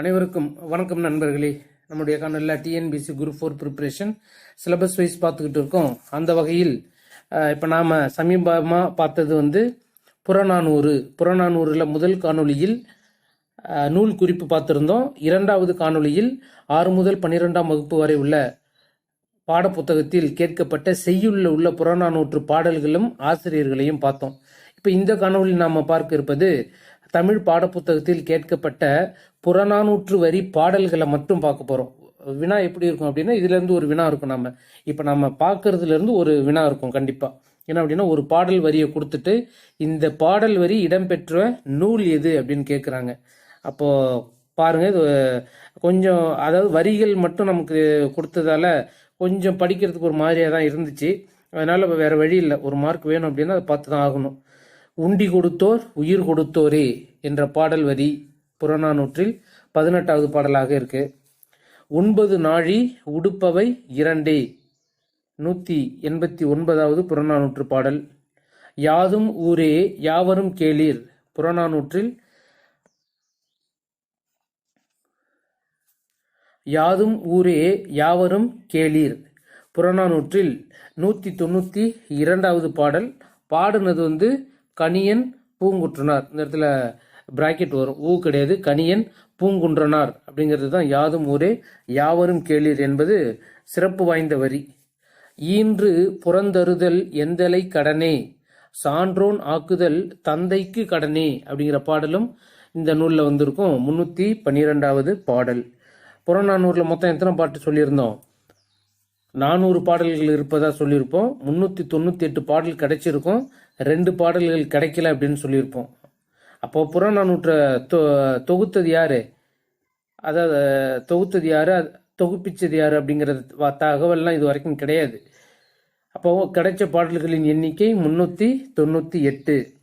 அனைவருக்கும் வணக்கம் நண்பர்களே. நம்முடைய காணொலியில் TNPSC group four preparation syllabus wise பார்த்துக்கிட்டு இருக்கோம். அந்த வகையில் இப்போ நாம் சமீபமாக பார்த்தது வந்து புறநானூறு. புறநானூறில் முதல் காணொளியில் நூல் குறிப்பு பார்த்துருந்தோம். இரண்டாவது காணொளியில் ஆறு முதல் பன்னிரெண்டாம் வகுப்பு வரை உள்ள பாடப்புத்தகத்தில் கேட்கப்பட்ட செய்யுள்ள உள்ள புறநானூற்று பாடல்களும் ஆசிரியர்களையும் பார்த்தோம். இப்போ இந்த காணொளியில் நாம் பார்க்க இருப்பது தமிழ் பாடப்புத்தகத்தில் கேட்கப்பட்ட புறநானூற்று வரி பாடல்களை மட்டும் பார்க்க போகிறோம் வினா எப்படி இருக்கும் அப்படின்னா இதுலேருந்து ஒரு வினா இருக்கும் நம்ம இப்போ நம்ம பார்க்கறதுலேருந்து ஒரு வினா இருக்கும் கண்டிப்பாக என்ன அப்படின்னா ஒரு பாடல் வரியை கொடுத்துட்டு இந்த பாடல் வரி இடம்பெற்ற நூல் எது அப்படின்னு கேட்குறாங்க அப்போ பாருங்க இது கொஞ்சம் அதாவது வரிகள் மட்டும் நமக்கு கொடுத்ததால கொஞ்சம் படிக்கிறதுக்கு ஒரு மாதிரியாக தான் இருந்துச்சு. அதனால வேற வழி இல்லை. ஒரு மார்க் வேணும் அப்படின்னா அதை பார்த்து தான் ஆகணும். உண்டி கொடுத்தோர் உயிர் கொடுத்தோரே என்ற பாடல் வரி புறநானூற்றில் பதினெட்டாவது பாடலாக இருக்கு. ஒன்பது நாழி உடுப்பவை இரண்டே. நூற்றி எண்பத்தி ஒன்பதாவது புறநானூற்று பாடல். யாதும் ஊரே யாவரும் கேளீர். புறநானூற்றில் யாதும் ஊரே யாவரும் கேளீர். புறநானூற்றில் நூற்றி தொண்ணூற்றி இரண்டாவது பாடல். பாடுனது வந்து கணியன் பூங்குற்றனார் இந்த இடத்துல பிராக்கெட் வரும். ஊ கிடையாது. கணியன் பூங்குன்றனார். அப்படிங்கிறது தான் யாதும் ஊரே யாவரும் கேளீர் என்பது சிறப்பு வாய்ந்த வரி. ஈன்று புறந்தருதல் எந்தலை கடனே சான்றோன் ஆக்குதல் தந்தைக்கு கடனே அப்படிங்கிற பாடலும் இந்த நூலில் வந்திருக்கும். முன்னூற்றி பன்னிரெண்டாவது பாடல். புறநானூறில் மொத்தம் எத்தனை பாட்டு சொல்லியிருந்தோம்? நானூறு பாடல்கள் இருப்பதாக சொல்லியிருப்போம். முந்நூற்றி தொண்ணூற்றி எட்டு பாடல் கிடைச்சிருக்கும். ரெண்டு பாடல்கள் கிடைக்கல அப்படின்னு சொல்லியிருப்போம். அப்போ புறநானூற்ற தொ தொகுத்தது யாரு? அதாவது தொகுத்தது யாரு? தொகுப்பிச்சது யாரு அப்படிங்கிறது வ- தகவல்லாம் இது வரைக்கும் கிடையாது. அப்போ கிடைச்ச பாடல்களின் எண்ணிக்கை முன்னூற்றி தொண்ணூற்றி எட்டு.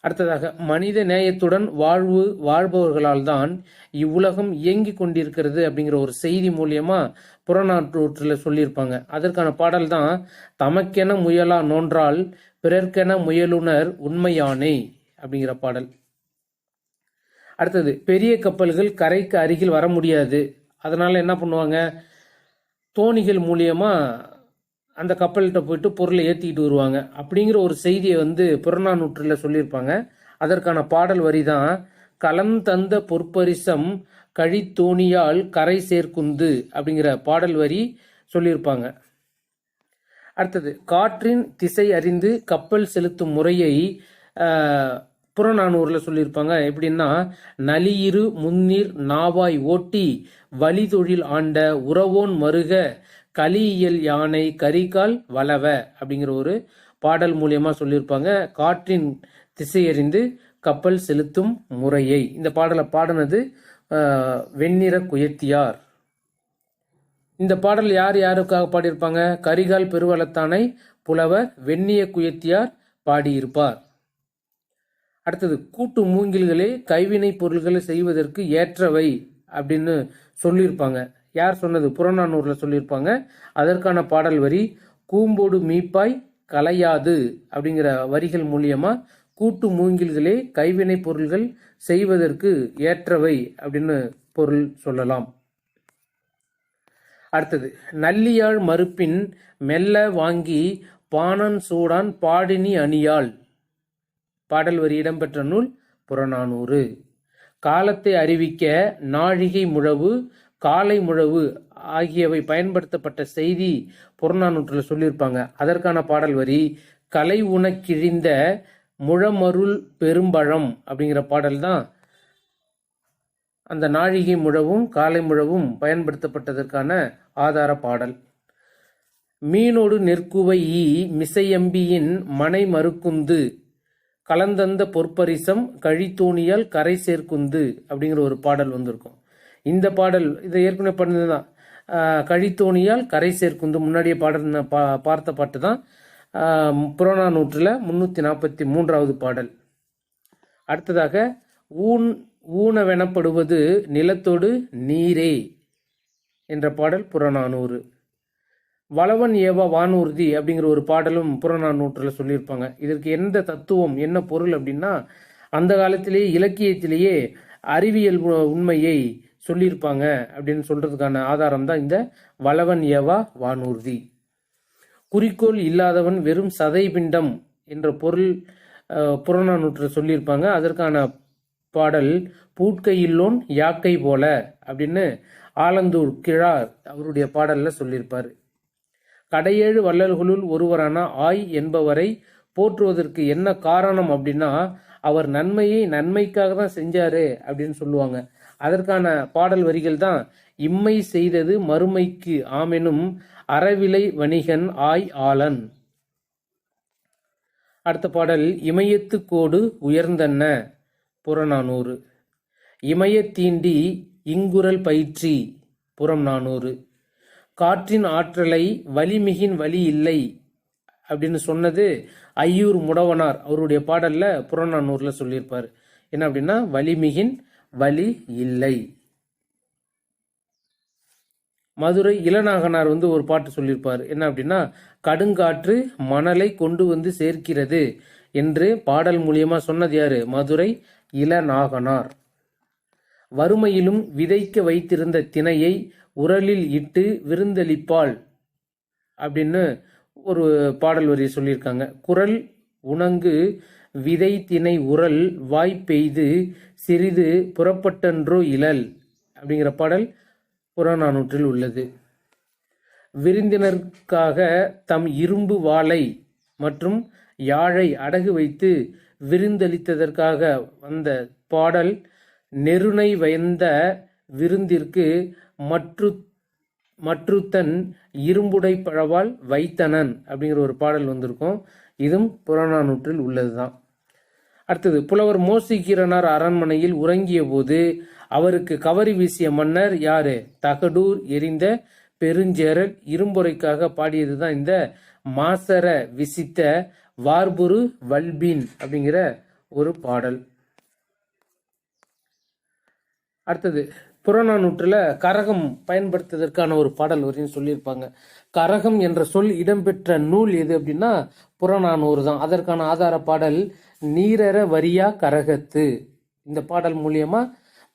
அடுத்ததாக மனித நேயத்துடன் வாழ்வு வாழ்பவர்களால் தான் இவ்வுலகம் இயங்கி கொண்டிருக்கிறது அப்படிங்கிற ஒரு செய்தி மூலியமா புறநானூற்றில் சொல்லியிருப்பாங்க. அதற்கான பாடல் தான் தமக்கென முயலா நோன்றால் பிறர்க்கென முயலுனர் உண்மையானே அப்படிங்கிற பாடல். அடுத்தது பெரிய கப்பல்கள் கரைக்கு அருகில் வர முடியாது. அதனால என்ன பண்ணுவாங்க? தோணிகள் மூலியமா அந்த கப்பல்கிட்ட போயிட்டு பொருளை ஏற்றிக்கிட்டு வருவாங்க. அப்படிங்கிற ஒரு செய்தியை வந்து புறநானூற்றில் சொல்லியிருப்பாங்க. அதற்கான பாடல் வரி தான் களம் தந்த பொற்பரிசம் கழித்தோணியால் கரை சேர்க்குந்து அப்படிங்கிற பாடல் வரி சொல்லியிருப்பாங்க. அடுத்தது காற்றின் திசை அறிந்து கப்பல் செலுத்தும் முறையை புறநானூரில் சொல்லியிருப்பாங்க. எப்படின்னா நலியிரு முன்னீர் நாவாய் ஓட்டி வழி தொழில் ஆண்ட உறவோன் மருக கலியியல் யானை கரிகால் வளவ அப்படிங்கிற ஒரு பாடல் மூலியமாக சொல்லியிருப்பாங்க. காற்றின் திசையறிந்து கப்பல் செலுத்தும் முறையை. இந்த பாடலை பாடினது வெண்ணிற குயத்தியார். இந்த பாடல் யார் யாருக்காக பாடியிருப்பாங்க? கரிகால் பெருவளத்தானை புலவர் வெண்ணிய குயத்தியார் பாடியிருப்பார். அடுத்தது கூட்டு மூங்கில்களே கைவினை பொருள்களை செய்வதற்கு ஏற்றவை அப்படின்னு சொல்லியிருப்பாங்க. யார் சொன்னது? புறநானூரில் சொல்லியிருப்பாங்க. அதற்கான பாடல் வரி கூம்போடு மீப்பாய் கலையாது அப்படிங்கிற வரிகள் மூலியமா கூட்டு மூங்கில்களே கைவினை பொருள்கள் செய்வதற்கு ஏற்றவை அப்படின்னு பொருள் சொல்லலாம். அடுத்தது நல்லியாழ் மறுப்பின் மெல்ல வாங்கி பாணன் சூடான் பாடினி அணியாள். பாடல் வரி இடம்பெற்ற நூல் புறநானூறு. காலத்தை அறிவிக்க நாழிகை முழவு காலை முழவு ஆகியவை பயன்படுத்தப்பட்ட செய்தி புறநானூற்றில் சொல்லியிருப்பாங்க. அதற்கான பாடல் வரி கலை உனக்கிழிந்த முழமருள் பெரும்பழம் அப்படிங்கிற பாடல் தான் அந்த நாழிகை முழவும் காலை முழவும் பயன்படுத்தப்பட்டதற்கான ஆதார பாடல். மீனோடு நெற்குவை ஈ மிசையம்பியின் மனை மறுக்குந்து கலந்தந்த பொற்பரிசம் கழித்தோணியால் கரை சேர்க்குந்து அப்படிங்கிற ஒரு பாடல் வந்திருக்கும். இந்த பாடல் இதை ஏற்கனவே பண்ணதுதான் கழித்தோணியால் கரை சேர்க்குந்து முன்னாடியே பாடல் பா- பார்த்த பாட்டு தான் ஆஹ், புறநானூற்றில் முன்னூற்றி நாற்பத்தி மூன்றாவது பாடல். அடுத்ததாக ஊன் ஊனவெனப்படுவது நிலத்தோடு நீரே என்ற பாடல் புறநானூறு. வளவன் ஏவா வானூர்தி அப்படிங்கிற ஒரு பாடலும் புறநானூற்றில் சொல்லியிருப்பாங்க. இதற்கு எந்த தத்துவம் என்ன பொருள் அப்படின்னா அந்த காலத்திலேயே இலக்கியத்திலேயே அறிவியல் உ- உண்மையை சொல்லியிருப்பாங்க அப்படின்னு சொல்றதுக்கான ஆதாரம் தான் இந்த வளவன் ஏவா வானூர்தி. குறிக்கோள் இல்லாதவன் வெறும் சதை பிண்டம் என்ற பொருள் புறநானூற்றில் சொல்லியிருப்பாங்க. அதற்கான பாடல் பூட்கையில்லோன் யாக்கை போல அப்படின்னு ஆலந்தூர் கிழார் அவருடைய பாடலில் சொல்லியிருப்பார். கடையேழு வள்ளல்களுள் ஒருவரான ஆய் என்பவரை போற்றுவதற்கு என்ன காரணம் அப்படின்னா அவர் நன்மையை நன்மைக்காக தான் செஞ்சாரு அப்படின்னு சொல்லுவாங்க. அதற்கான பாடல் வரிகள் தான் இம்மை செய்தது மறுமைக்கு ஆமெனும் அறவிலை வணிகன் ஆய் ஆலன் அடுத்த பாடல் இமயத்து கோடு உயர்ந்தன்ன? புறநானூறு. இமயத்தீண்டி இங்குரல் பயிற்றி புறம் நானூறு காற்றின் ஆற்றலை வலிமிகின் வலி இல்லை அப்படின்னு சொன்னது ஐயூர் முடவனார். அவருடைய பாடல்ல புறநானூர்ல சொல்லியிருப்பார். என்ன அப்படின்னா வலிமிகின் வலி இல்லை. மதுரை இளநாகனார் வந்து ஒரு பாட்டு சொல்லியிருப்பார். என்ன அப்படின்னா கடுங்காற்று மணலை கொண்டு வந்து சேர்க்கிறது என்று பாடல் மூலியமா சொன்னது யாரு? மதுரை இளநாகனார். வறுமையிலும் விதைக்க வைத்திருந்த திணையை உரலில் இட்டு விருந்தளிப்பாள் அப்படின்னு ஒரு பாடல் வரி சொல்லியிருக்காங்க. குரல் உணங்கு விதை திணை உரல் வாய் பெய்து சிறிது புறப்பட்டன்றோ இழல் அப்படிங்கிற பாடல் புறநானூற்றில் உள்ளது. விருந்தினருக்காக தம் இரும்பு வாளை மற்றும் யாழை அடகு வைத்து விருந்தளித்ததற்காக வந்த பாடல் நெருணை வயந்த விருந்திற்கு மற்று மற்றுத்தன் இரும்புடை பழவால் வைத்தனன் அப்படிங்கிற ஒரு பாடல் வந்திருக்கும். இதுவும் புறநானூற்றில் உள்ளதுதான். அடுத்தது புலவர் மோசிகீரனார் அரண்மனையில் உறங்கிய போது அவருக்கு கவரி வீசிய மன்னர் யாரு? தகடூர் எரிந்த பெருஞ்சேரல் இரும்புரைக்காக பாடியதுதான் இந்த மாசர விசித்த வார்புரு வல்பீன் அப்படிங்கிற ஒரு பாடல். அடுத்தது புறநானூற்றில் கரகம் பயன்படுத்துவதற்கான ஒரு பாடல் வரையும் சொல்லியிருப்பாங்க. கரகம் என்ற சொல் இடம்பெற்ற நூல் எது அப்படின்னா புறநானூறு தான். அதற்கான ஆதார பாடல் நீரற வரியா கரகத்து. இந்த பாடல் மூலியமா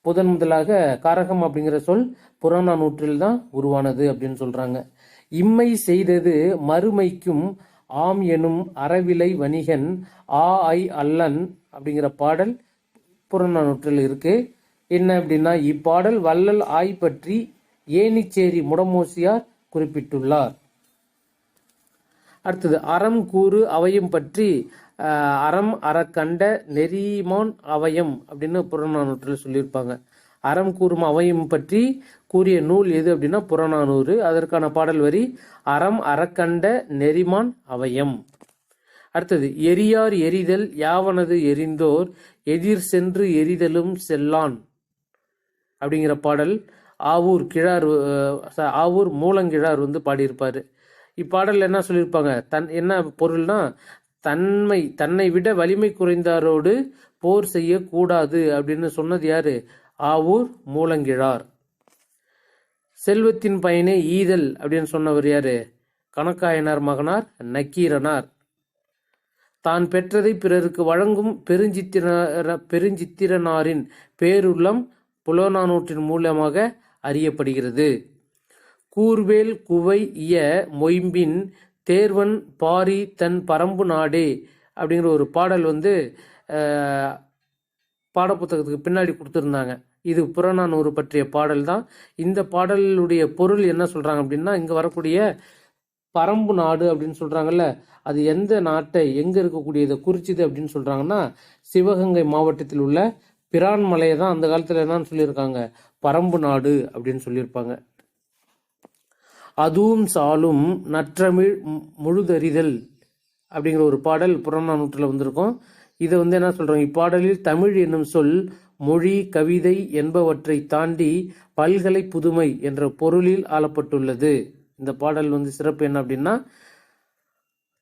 முதன் முதலாக கரகம் அப்படிங்கிற சொல் புறநானூற்றில் தான் உருவானது அப்படின்னு சொல்றாங்க. இம்மை செய்தது மறுமைக்கும் ஆம் எனும் அறவிலை வணிகன் ஆ ஐ அல்லன் அப்படிங்கிற பாடல் புறநானூற்றில் இருக்கு. என்ன அப்படின்னா இப்பாடல் வள்ளல் ஆய் பற்றி ஏனிச்சேரி முடமோசியார் குறிப்பிட்டுள்ளார். அடுத்தது அறம் கூறு அவயம் பற்றி அறம் அறக்கண்ட நெறிமான் அவயம் அப்படின்னு புறநானூற்றில் சொல்லியிருப்பாங்க. அறம் கூறும் அவயம் பற்றி கூறிய நூல் எது அப்படின்னா புறநானூறு. அதற்கான பாடல் வரி அறம் அறக்கண்ட நெறிமான் அவயம். அடுத்தது எரியார் எரிதல் யாவனது எரிந்தோர் எதிர் சென்று எரிதலும் செல்லான் அப்படிங்கிற பாடல். ஆவூர் கிழார் ஆவூர் மூலங்கிழார் வந்து பாடியிருப்பார். இப்பாடல் என்ன சொல்லியிருப்பாங்க? தன் என்ன பொருள்னா தன்மை தன்னை விட வலிமை குறைந்தாரோடு போர் செய்யக்கூடாது அப்படின்னு சொன்னது யாரு? ஆவூர் மூலங்கிழார். செல்வத்தின் பயனே ஈதல் அப்படின்னு சொன்னவர் யாரு? கணக்காயனார் மகனார் நக்கீரனார். தான் பெற்றதை பிறருக்கு வழங்கும் பெருஞ்சித்திர பெருஞ்சித்திரனாரின் பேருள்ளம் புலனானூற்றின் மூலமாக அறியப்படுகிறது. கூர்வேல் குவை இய மொயம்பின் தேர்வன் பாரி தன் பரம்பு நாடே அப்படிங்கிற ஒரு பாடல் வந்து பாடப்புத்தகத்துக்கு பின்னாடி கொடுத்துருந்தாங்க. இது புறநானூறு பற்றிய பாடல் தான் இந்த பாடலுடைய பொருள் என்ன சொல்கிறாங்க அப்படின்னா இங்கே வரக்கூடிய பரம்பு நாடு அப்படின்னு சொல்கிறாங்கல்ல அது எந்த நாட்டை எங்கே இருக்கக்கூடியதை குறிச்சிது அப்படின்னு சொல்கிறாங்கன்னா சிவகங்கை மாவட்டத்தில் உள்ள பிரான் மலையை தான் அந்த காலத்தில் என்னன்னு சொல்லியிருக்காங்க. பரம்பு நாடு அப்படின்னு சொல்லியிருப்பாங்க. அதுவும் சாலும் நற்றமிழ் முழுதறிதல் அப்படிங்கிற ஒரு பாடல் புறநானூற்றில் வந்திருக்கும். இதை வந்து என்ன சொல்கிறாங்க இப்பாடலில் தமிழ் என்னும் சொல் மொழி கவிதை என்பவற்றை தாண்டி பல்கலை புதுமை என்ற பொருளில் ஆளப்பட்டுள்ளது. இந்த பாடல் வந்து சிறப்பு என்ன அப்படின்னா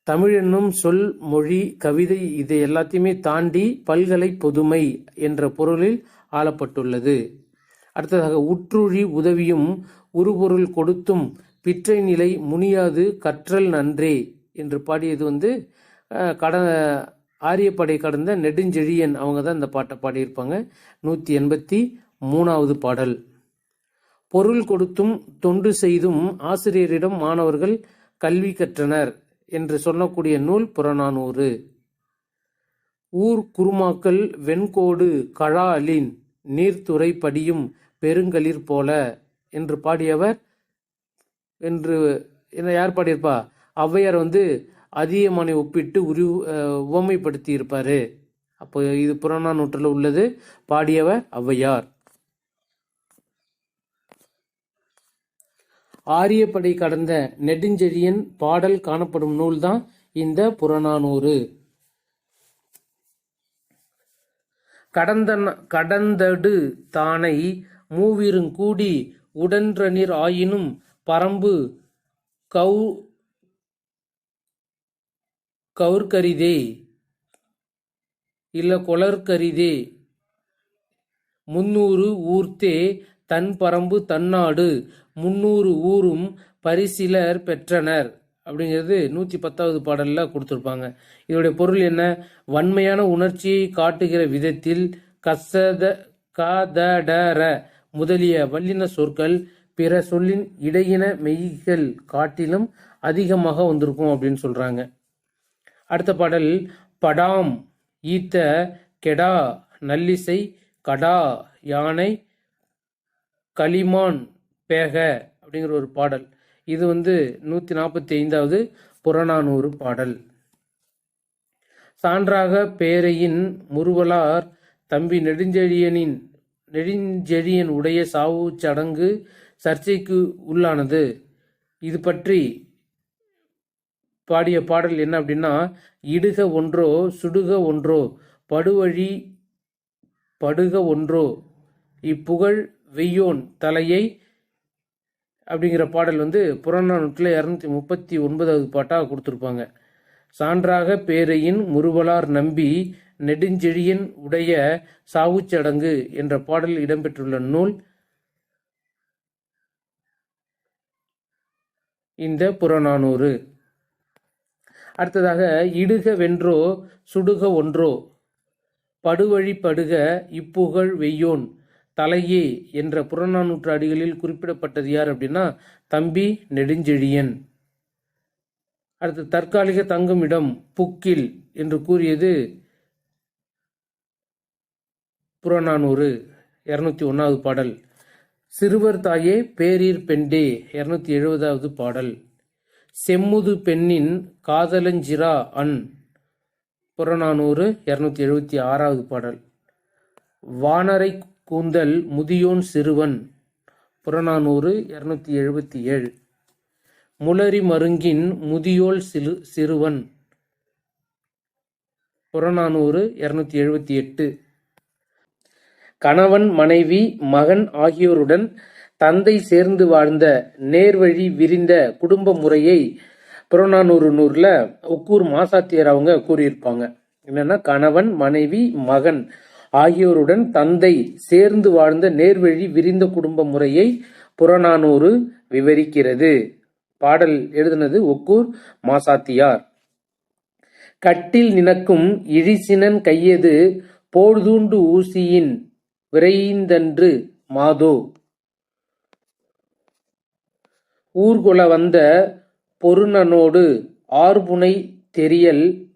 தமிழ் என்னும் சொல் மொழி கவிதை இதை எல்லாத்தையுமே தாண்டி பல்கலை பொதுமை என்ற பொருளில் ஆளப்பட்டுள்ளது. அடுத்ததாக உற்றுழி உதவியும் உருபொருள் கொடுத்தும் பிற்றை நிலை முனியாது கற்றல் நன்றே என்று பாடியது வந்து கடந்த கட ஆரியப்படை கடந்த நெடுஞ்செழியன் அவங்க தான் இந்த பாட்டை பாடியிருப்பாங்க. நூற்றி எண்பத்தி மூணாவது பாடல். பொருள் கொடுத்தும் தொண்டு செய்தும் ஆசிரியரிடம் மாணவர்கள் கல்வி கற்றனர் என்று சொல்லக்கூடிய நூல் புறநானூறு. ஊர் குருமாக்கள் வெண்கோடு கழா அலின் நீர்த்துறை படியும் பெருங்களிர் போல என்று பாடியவர் என்று என்ன யார் பாடியிருப்பா? ஔவையார் வந்து அதியமானை ஒப்பிட்டு உரு உவமைப்படுத்தி இருப்பார் அப்போ இது புறநானூற்றில் உள்ளது. பாடியவர் ஔவையார். ஆரியப்படை கடந்த நெடுஞ்செழியன் பாடல் காணப்படும் நூல்தான் இந்த புறநானூறு. கடந்த கடந்தடு தானை மூவிருங்கூடி உடன்றனிர் ஆயினும் பரம்பு கௌ கவுர்கரிதே. இல்ல கொளர்கரிதே. முன்னூறு ஊர்த்தே தன் பரம்பு தன்னாடு. முன்னூறு ஊரும் பரிசிலர் பெற்றனர். அப்படிங்கிறது நூற்றி பத்தாவது பாடலில் கொடுத்துருப்பாங்க. இதோடைய பொருள் என்ன? வன்மையான உணர்ச்சியை காட்டுகிற விதத்தில் கசத கதடர முதலிய வல்லின சொற்கள் பிற சொல்லின் இடையின மெய்கள் காட்டிலும் அதிகமாக வந்திருக்கும் அப்படின்னு சொல்கிறாங்க அடுத்த பாடல் படாம் ஈத்த கெடா நல்லிசை கடா யானை களிமான் பேக அப்படிங்கிற ஒரு பாடல். இது வந்து நூற்றி நாற்பத்தி ஐந்தாவது புறநானூறு பாடல். சான்றாக பேரையின் முருவலார் தம்பி நெடுஞ்செழியனின் நெடுஞ்செழியன் உடைய சாவு சடங்கு சர்ச்சைக்கு உள்ளானது. இது பற்றி பாடிய பாடல் என்ன அப்படின்னா இடுக ஒன்றோ சுடுக ஒன்றோ படுவழி படுக ஒன்றோ இப்புகழ் வெய்யோன் தலையை அப்படிங்கிற பாடல் வந்து புறநானூற்றில் இரநூத்தி முப்பத்தி ஒன்பதாவது பாட்டாக கொடுத்துருப்பாங்க. சான்றாக பேரையின் முறுவலார் நம்பி நெடுஞ்செழியன் உடைய சாவுச்சடங்கு என்ற பாடல் இடம்பெற்றுள்ள நூல் இந்த புறநானூறு. அடுத்ததாக இடுக வென்றோ சுடுக ஒன்றோ. படுவழி படுக இப்புகழ் வெய்யோன். தலையே என்ற புறநானூற்று அடிகளில் குறிப்பிடப்பட்டது யார் அப்படின்னா தம்பி நெடுஞ்செழியன். அடுத்து தற்காலிக தங்குமிடம் புக்கில் என்று கூறியது புறநானூறு இரநூத்தி ஒன்றாவது பாடல். சிறுவர் தாயே பேரீர் பெண்டே இரநூத்தி எழுபதாவது பாடல். செம்முது பெண்ணின் காதலஞ்சிரா அன். புறநானூறு இருநூத்தி எழுபத்தி ஆறாவது பாடல். வானரை கூந்தல் முதியோன் சிறுவன். புறநானூறு இருநூத்தி எழுபத்தி ஏழு. முளரி மருங்கின் முதியோல் சிறு சிறுவன். புறநானூறு இருநூத்தி எழுபத்தி எட்டு. கணவன் மனைவி மகன் ஆகியோருடன் தந்தை சேர்ந்து வாழ்ந்த நேர்வழி விரிந்த குடும்ப முறையை புறநானூறு நூறில் ஒக்கூர் மாசாத்தியர் அவங்க கூறியிருப்பாங்க. என்னன்னா கணவன் மனைவி மகன் ஆகியோருடன் தந்தை சேர்ந்து வாழ்ந்த நேர்வழி விரிந்த குடும்ப முறையை புறநானூறு விவரிக்கிறது. பாடல் எழுதினது ஒக்கூர் மாசாத்தியார். கட்டில் நினக்கும் இழிசினன் கையது போழ்தூண்டு ஊசியின் விரைந்தன்று மாதோ? ஊர்கொல வந்த பொருணனோடு ஆர்புனை தெரியல்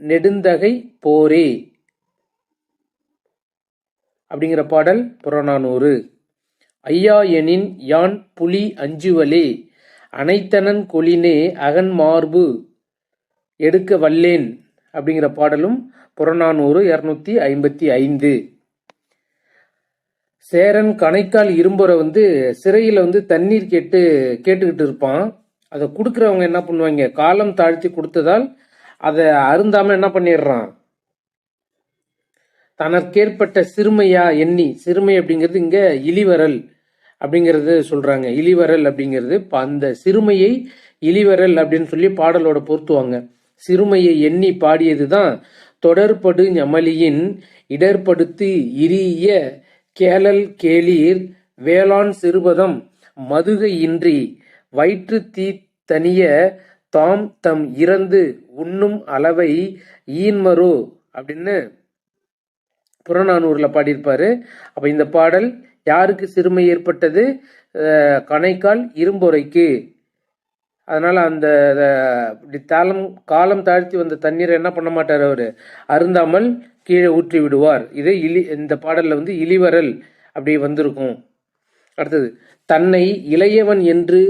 நெடுந்தகை போரே. அப்படிங்கிற பாடல் புறநானூறு. ஐயா எனின் யான் புலி அஞ்சுவலே அனைத்தனன் கொலினே அகன் மார்பு எடுக்க வல்லேன் அப்படிங்கிற பாடலும் புறநானூறு இரநூத்தி ஐம்பத்தி ஐந்து. சேரன் கணைக்கால் இரும்புரை வந்து சிறையில் வந்து தண்ணீர் கேட்டு கேட்டுக்கிட்டு இருப்பான். அதை கொடுக்குறவங்க என்ன பண்ணுவாங்க? காலம் தாழ்த்தி கொடுத்ததால் அதை அருந்தாமல் என்ன பண்ணிடுறான்? தனக்கேற்பட்ட சிறுமையா எண்ணி சிறுமை அப்படிங்கிறது இங்கே இழிவரல் அப்படிங்கிறது சொல்கிறாங்க இழிவரல் அப்படிங்கிறது இப்போ அந்த சிறுமையை இழிவரல் அப்படின்னு சொல்லி பாடலோட பொருத்துவாங்க. சிறுமையை எண்ணி பாடியதுதான் தொடர்படு ஞமலியின் இடர்படுத்தி இரிய கேளல் கேளீர் வேளாண் சிறுபதம் மதுகை இன்றி வயிற்று தீ தனிய தாம் தம் இறந்து உண்ணும் அளவை ஈன்மரோ அப்படின்னு புறநானூரில் பாடியிருப்பாரு. அப்போ இந்த பாடல் யாருக்கு சிறுமை ஏற்பட்டது? கணைக்கால் இரும்பொறைக்கு. அதனால் அந்த இப்படி தாளம் காலம் தாழ்த்தி வந்த தண்ணீரை என்ன பண்ண மாட்டார் அவர்? அருந்தாமல் கீழே ஊற்றி விடுவார். இதை இலி இந்த பாடலில் வந்து இளிவரல் அப்படி வந்திருக்கும். அடுத்தது தன்னை இளையவன் என்று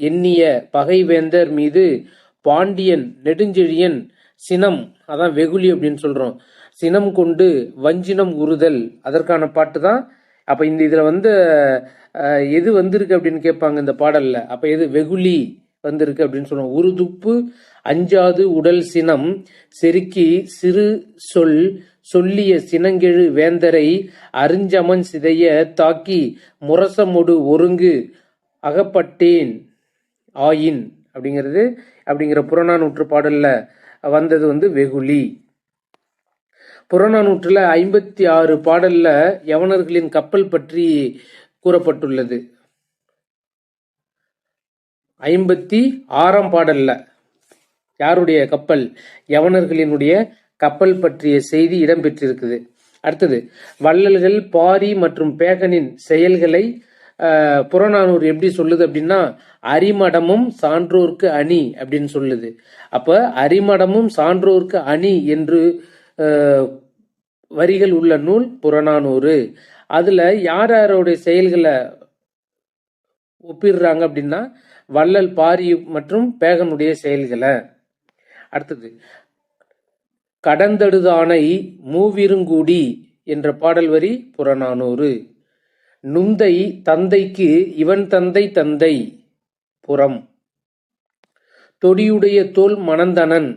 எண்ணிய பகைவேந்தர் மீது பாண்டியன் நெடுஞ்செழியன் சினம் அதான் வெகுளி அப்படின்னு சொல்கிறோம் சினம் கொண்டு வஞ்சினம் உறுதல். அதற்கான பாட்டு தான். அப்போ இந்த இதில் வந்து எது வந்திருக்கு அப்படின்னு கேட்பாங்க இந்த பாடலில். அப்போ எது? வெகுளி. வந்திருக்கு அப்படின்னு சொல்லுவோம் உருதுப்பு அஞ்சாது உடல் சினம் செருக்கி சிறு சொல் சொல்லிய சினங்கெழு வேந்தரை அறிஞ்சமன் சிதைய தாக்கி முரசமொடு ஒருங்கு அகப்பட்டேன் ஆயின் அப்படிங்கிறது அப்படிங்கிற புறநானூற்று பாடல்ல வந்தது வந்து வெகுளி. புறநானூற்றுல ஐம்பத்தி ஆறு பாடல்ல யவனர்களின் கப்பல் பற்றி கூறப்பட்டுள்ளது. ஐம்பத்தி ஆறாம் பாடல்ல. யாருடைய கப்பல்? யவனர்களினுடைய கப்பல் பற்றிய செய்தி இடம்பெற்றிருக்குது. அடுத்தது வள்ளல்கள் பாரி மற்றும் பேகனின் செயல்களை புறநானூர் புறநானூறு எப்படி சொல்லுது அப்படின்னா அரிமடமும் சான்றோர்க்கு அணி அப்படின்னு சொல்லுது. அப்ப அரிமடமும் சான்றோர்க்கு அணி என்று வரிகள் உள்ள நூல் புறநானூறு. அதுல யார் யாருடைய செயல்களை ஒப்பிடுறாங்க அப்படின்னா வள்ளல் பாரி மற்றும் பேகனுடைய செயல்களை. அடுத்தது கடந்தடுதானை மூவிருங்கூடி என்ற பாடல் வரி புறநானூறு. நுந்தை தந்தைக்கு இவன் தந்தை தந்தை புறம். தொடியுடைய தோல் மணந்தனன்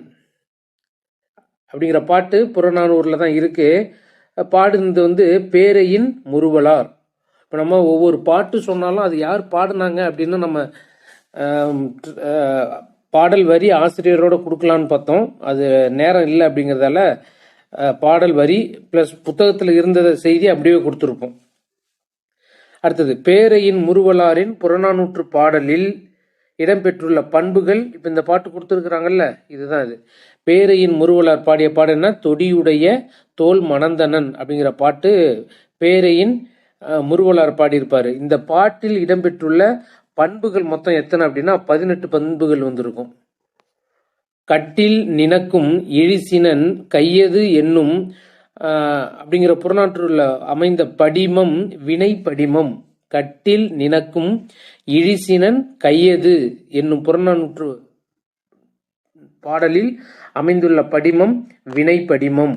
அப்படிங்கிற பாட்டு புறநானூரில் தான் இருக்கு. பாடுனது வந்து பேரையின் முருவலார். இப்போ நம்ம ஒவ்வொரு பாட்டு சொன்னாலும் அது யார் பாடினாங்க அப்படின்னு நம்ம பாடல் வரி ஆசிரியரோட கொடுக்கலான்னு பார்த்தோம். அது நேரம் இல்லை அப்படிங்கிறதால பாடல் வரி ப்ளஸ் புத்தகத்தில் இருந்த செய்தி அப்படியே கொடுத்துருப்போம். அடுத்தது பேரையின் முருவலாரின் புறநானூற்று பாடலில் இடம்பெற்றுள்ள பண்புகள் இப்போ இந்த பாட்டு கொடுத்துருக்குறாங்கல்ல இதுதான் இது. பேரையின் முருவலார் பாடிய பாடுன்னா தொடியுடைய தோல் மணந்தனன் அப்படிங்கிற பாட்டு பேரையின் முருவலார் பாடியிருப்பார். இந்த பாட்டில் இடம்பெற்றுள்ள பண்புகள் மொத்தம் எத்தனை அப்படின்னா பதினெட்டு பண்புகள் வந்திருக்கும். கட்டில் நினக்கும் இழிசினன் கையது என்னும் அப்படிங்கிற புறநாற்றுள்ள அமைந்த படிமம் வினை படிமம். கட்டில் நினக்கும் இழிசினன் கையது என்னும் புறநானூற்று பாடலில் அமைந்துள்ள படிமம் வினை படிமம்.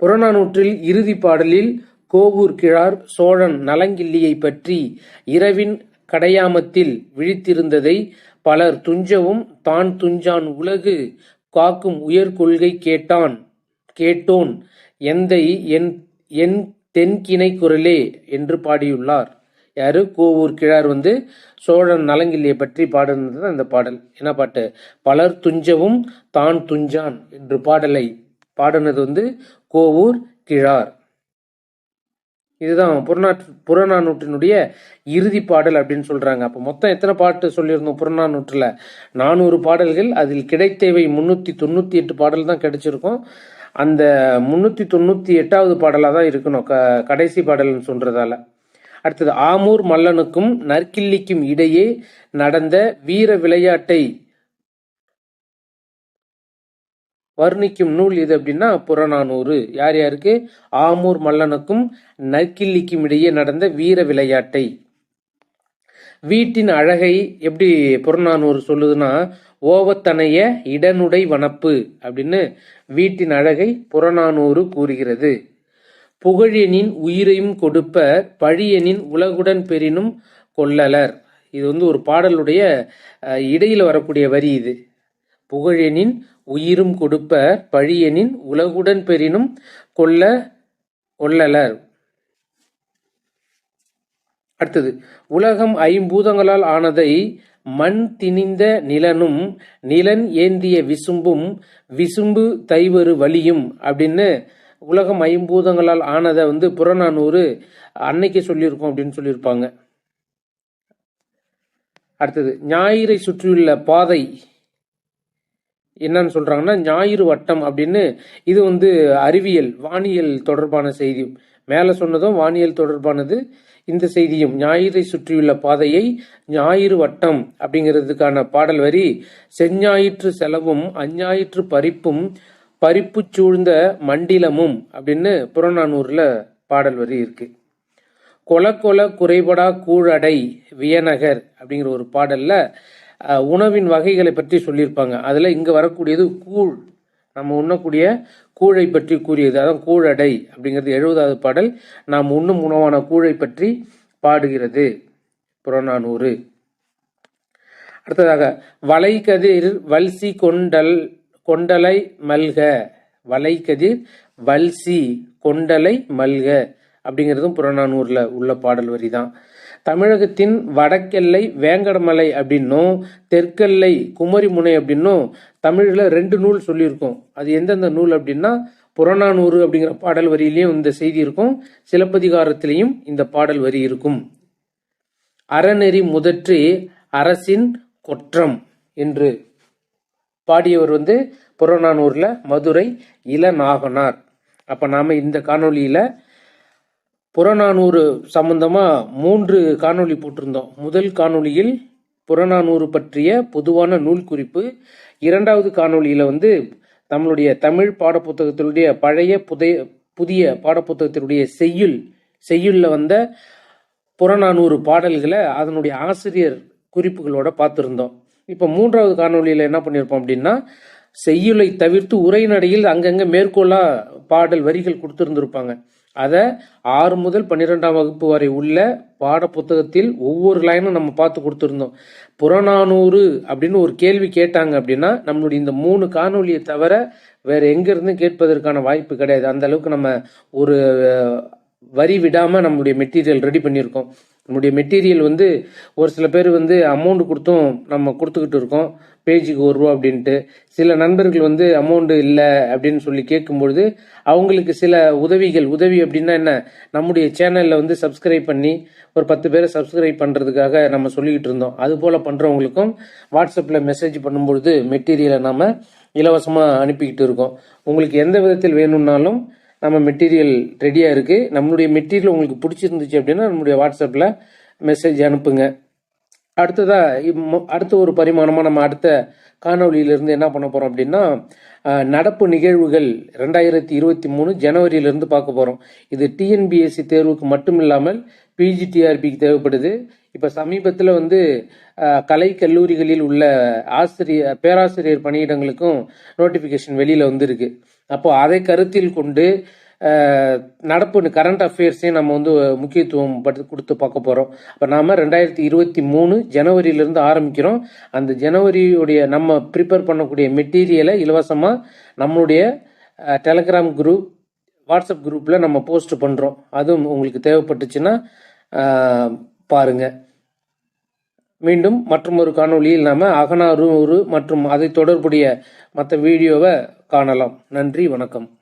புறநானூற்றில் இறுதி பாடலில் கோவூர் கிழார் சோழன் நலங்கிள்ளியைப் பற்றி இரவின் கடையாமத்தில் விழித்திருந்ததை பலர் துஞ்சவும் தான் துஞ்சான் உலகு காக்கும் உயர் கொள்கை கேட்டான் கேட்டோன் எந்தை என் என் தென்கிணை குரலே என்று பாடியுள்ளார். யாரு? கோவூர் கிழார் வந்து சோழன் நலங்கிள்ளியை பற்றி பாடுனது தான் பாடல். என்ன பாட்டு? பலர் துஞ்சவும் தான் துஞ்சான் என்று பாடலை பாடினது வந்து கோவூர் கிழார். இதுதான் புறநாற்று புறநானூற்றினுடைய இறுதி பாடல் அப்படின்னு சொல்கிறாங்க அப்போ மொத்தம் எத்தனை பாட்டு சொல்லியிருந்தோம் புறநானூற்றில்? நானூறு பாடல்கள் அதில் கிடைத்தவை முந்நூற்றி தொண்ணூற்றி எட்டு பாடல் தான் கிடைச்சிருக்கும். அந்த முந்நூற்றி தொண்ணூற்றி எட்டாவது பாடலாக தான் இருக்கணும் க கடைசி பாடல்னு சொல்கிறதால அடுத்தது ஆமூர் மல்லனுக்கும் நற்கிள்ளிக்கும் இடையே நடந்த வீர விளையாட்டை வர்ணிக்கும் நூல் இது அப்படின்னா புறநானூறு. யார் யாருக்கு? ஆமூர் மல்லனுக்கும் நற்கிள்ளிக்கும் இடையே நடந்த வீர விளையாட்டை. வீட்டின் அழகை எப்படி புறநானூறு சொல்லுதுன்னா ஓவத்தனைய இடனுடை வனப்பு அப்படின்னு வீட்டின் அழகை புறநானூறு கூறுகிறது. புகழியனின் உயிரையும் கொடுப்ப பழியனின் உலகுடன் பெறினும் கொள்ளலர். இது வந்து ஒரு பாடலுடைய இடையில் வரக்கூடிய வரி இது. புகழெனின் உயிரும் கொடுப்பர் பழியெனின் உலகுடன் பெறினும் கொல்ல கொள்ளலர். அடுத்தது உலகம் ஐம்பூதங்களால் ஆனதை மண் திணிந்த நிலனும் நிலன் ஏந்திய விசும்பும் விசும்பு தைவரு வலியும் அப்படின்னு உலகம் ஐம்பூதங்களால் ஆனதை வந்து புறநானூறு அன்னைக்கு சொல்லியிருக்கோம் அப்படின்னு சொல்லியிருப்பாங்க. அடுத்தது ஞாயிறை சுற்றியுள்ள பாதை என்னன்னு சொல்கிறாங்கன்னா ஞாயிறு வட்டம் அப்படின்னு இது வந்து அறிவியல் வானியல் தொடர்பான செய்தி. மேலே சொன்னதும் வானியல் தொடர்பானது. இந்த செய்தியும் ஞாயிறை சுற்றியுள்ள பாதையை ஞாயிறு வட்டம் அப்படிங்கிறதுக்கான பாடல் வரி செஞ்ஞாயிற்று செலவும் அஞ்ஞாயிற்று பறிப்பும் பறிப்பு சூழ்ந்த மண்டிலமும் அப்படின்னு புறநானூரில் பாடல் வரி இருக்கு. கொல கொல குறைபடா கூழடை வியநகர் அப்படிங்கிற ஒரு பாடலில் உணவின் வகைகளை பற்றி சொல்லியிருப்பாங்க. அதில் இங்கே வரக்கூடியது கூழ். நம்ம உண்ணக்கூடிய கூழை பற்றி கூறியது. அதான் கூழடை அப்படிங்கிறது எழுபதாவது பாடல். நாம் உண்ணும் உணவான கூழை பற்றி பாடுகிறது. புறநானூறு. அடுத்ததாக வளைகதிர் வல்சி கொண்டல் கொண்டலை மல்க. வளைகதிர் வல்சி கொண்டலை மல்க. அப்படிங்கிறதும் புறநானூரில் உள்ள பாடல் வரி தான் தமிழகத்தின் வடக்கெல்லை வேங்கடமலை அப்படின்னும் தெற்கெல்லை குமரிமுனை அப்படின்னும் தமிழில் ரெண்டு நூல் சொல்லியிருக்கோம். அது எந்தெந்த நூல் அப்படின்னா புறநானூறு அப்படிங்கிற பாடல் வரியிலையும் இந்த செய்தி இருக்கும். சிலப்பதிகாரத்திலையும் இந்த பாடல் வரி இருக்கும். அறநெறி முதற்றி அரசின் கொற்றம் என்று பாடியவர் வந்து புறநானூரில் மதுரை இளநாகனார். அப்போ நாம் இந்த காணொலியில் புறநானூறு சம்பந்தமாக மூன்று காணொளி போட்டிருந்தோம். முதல் காணொளியில் புறநானூறு பற்றிய பொதுவான நூல் குறிப்பு இரண்டாவது காணொளியில் வந்து நம்மளுடைய தமிழ் பாடப்புத்தகத்தினுடைய பழைய புதைய புதிய பாடப்புத்தகத்தினுடைய செய்யுள் செய்யுளில் வந்த புறநானூறு பாடல்களை அதனுடைய ஆசிரியர் குறிப்புகளோட பார்த்துருந்தோம். இப்போ மூன்றாவது காணொளியில் என்ன பண்ணியிருப்போம் அப்படின்னா செய்யுளை தவிர்த்து உரைநடையில் அங்கங்கே மேற்கோளாக பாடல் வரிகள் கொடுத்துருந்துருப்பாங்க. அதை ஆறு முதல் பன்னிரெண்டாம் வகுப்பு வரை உள்ள பாட புத்தகத்தில் ஒவ்வொரு லைனும் நம்ம பார்த்து கொடுத்துருந்தோம். புறநானூறு அப்படின்னு ஒரு கேள்வி கேட்டாங்க அப்படின்னா நம்மளுடைய இந்த மூணு காணொளியை தவிர வேற எங்கேருந்து கேட்பதற்கான வாய்ப்பு கிடையாது. அந்த அளவுக்கு நம்ம ஒரு வரி விடாமல் நம்மளுடைய மெட்டீரியல் ரெடி பண்ணியிருக்கோம். நம்முடைய மெட்டீரியல் வந்து ஒரு சில பேர் வந்து அமௌண்ட் கொடுத்தும் நம்ம கொடுத்துக்கிட்டு இருக்கோம். பேஜுக்கு ஒரு ரூபா அப்படின்ட்டு. சில நண்பர்கள் வந்து அமௌண்ட் இல்லை அப்படின்னு சொல்லி கேட்கும்பொழுது அவங்களுக்கு சில உதவிகள் உதவி அப்படின்னா என்ன? நம்முடைய சேனலில் வந்து சப்ஸ்கிரைப் பண்ணி ஒரு பத்து பேரை சப்ஸ்கிரைப் பண்ணுறதுக்காக நம்ம சொல்லிக்கிட்டு இருந்தோம். அது போல் பண்ணுறவங்களுக்கும் வாட்ஸ்அப்பில் மெசேஜ் பண்ணும்பொழுது மெட்டீரியலை நாம் இலவசமாக அனுப்பிக்கிட்டு இருக்கோம். உங்களுக்கு எந்த விதத்தில் வேணும்னாலும் நம்ம மெட்டீரியல் ரெடியாக இருக்குது நம்மளுடைய மெட்டீரியல் உங்களுக்கு பிடிச்சிருந்துச்சு அப்படின்னா நம்மளுடைய வாட்ஸ்அப்பில் மெசேஜ் அனுப்புங்க. அடுத்ததாக அடுத்த ஒரு பரிமாணமாக நம்ம அடுத்த காணொலியிலிருந்து என்ன பண்ண போகிறோம் அப்படின்னா நடப்பு நிகழ்வுகள் ரெண்டாயிரத்தி இருபத்தி மூணு ஜனவரியிலிருந்து பார்க்க போகிறோம் இது டிஎன்பிஎஸ்சி தேர்வுக்கு மட்டும் இல்லாமல் பிஜிடிஆர்பிக்கு தேவைப்படுது. இப்போ சமீபத்தில் வந்து கலை கல்லூரிகளில் உள்ள ஆசிரியர் பேராசிரியர் பணியிடங்களுக்கும் நோட்டிஃபிகேஷன் வெளியில் வந்திருக்கு. அப்போ அதை கருத்தில் கொண்டு நடப்பு கரண்ட் அஃபேர்ஸையும் நம்ம வந்து முக்கியத்துவம் படுத்து கொடுத்து பார்க்க போகிறோம் அப்போ நாம் ரெண்டாயிரத்தி இருபத்தி மூணு ஜனவரியிலேருந்து ஆரம்பிக்கிறோம். அந்த ஜனவரியுடைய நம்ம ப்ரிப்பேர் பண்ணக்கூடிய மெட்டீரியலை இலவசமாக நம்மளுடைய டெலகிராம் குரூப் வாட்ஸ்அப் குரூப்பில் நம்ம போஸ்ட் பண்ணுறோம் அதுவும் உங்களுக்கு தேவைப்பட்டுச்சுன்னா பாருங்கள் மீண்டும் மற்றும் ஒரு காணொளியில் நாம அகனாறு மற்றும் அதை தொடர்புடைய மற்ற வீடியோவை காணலாம். நன்றி வணக்கம்.